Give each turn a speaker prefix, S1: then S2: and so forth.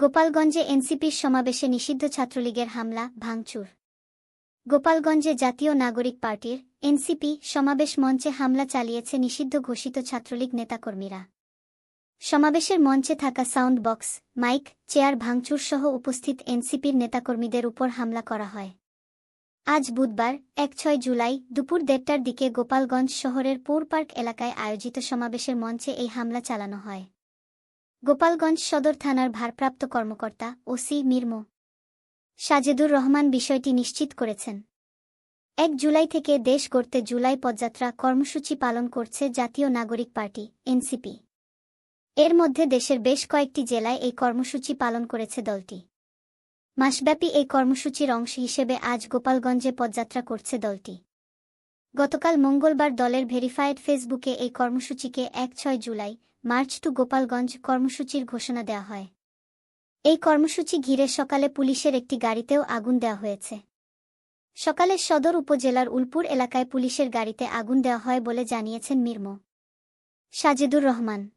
S1: গোপালগঞ্জে এনসিপির সমাবেশে নিষিদ্ধ ছাত্রলীগের হামলা, ভাঙচুর। গোপালগঞ্জে জাতীয় নাগরিক পার্টির এনসিপি সমাবেশ মঞ্চে হামলা চালিয়েছে নিষিদ্ধ ঘোষিত ছাত্রলীগ নেতাকর্মীরা। সমাবেশের মঞ্চে থাকা সাউন্ড বক্স, মাইক, চেয়ার ভাঙচুর সহ উপস্থিত এনসিপির নেতাকর্মীদের উপর হামলা করা হয়। আজ বুধবার এক ছয় জুলাই, দুপুর দেড়টার দিকে গোপালগঞ্জ শহরের পৌরপার্ক এলাকায় আয়োজিত সমাবেশের মঞ্চে এই হামলা চালানো হয়। গোপালগঞ্জ সদর থানার ভারপ্রাপ্ত কর্মকর্তা ওসি মিরমো সাজেদুর রহমান বিষয়টি নিশ্চিত করেছেন। এক জুলাই থেকে দেশ গড়তে জুলাই পদযাত্রা কর্মসূচি পালন করছে জাতীয় নাগরিক পার্টি, এনসিপি। এর মধ্যে দেশের বেশ কয়েকটি জেলায় এই কর্মসূচি পালন করেছে দলটি। মাসব্যাপী এই কর্মসূচির অংশ হিসেবে আজ গোপালগঞ্জে পদযাত্রা করছে দলটি। গতকাল মঙ্গলবার দলের ভেরিফায়েড ফেসবুকে এই কর্মসূচিকে এক ছয় জুলাই মার্চ টু গোপালগঞ্জ কর্মসূচির ঘোষণা দেওয়া হয়। এই কর্মসূচি ঘিরে সকালে পুলিশের একটি গাড়িতেও আগুন দেওয়া হয়েছে। সকালে সদর উপজেলার উলপুর এলাকায় পুলিশের গাড়িতে আগুন দেওয়া হয় বলে জানিয়েছেন মির্ম। সাজিদুর রহমান।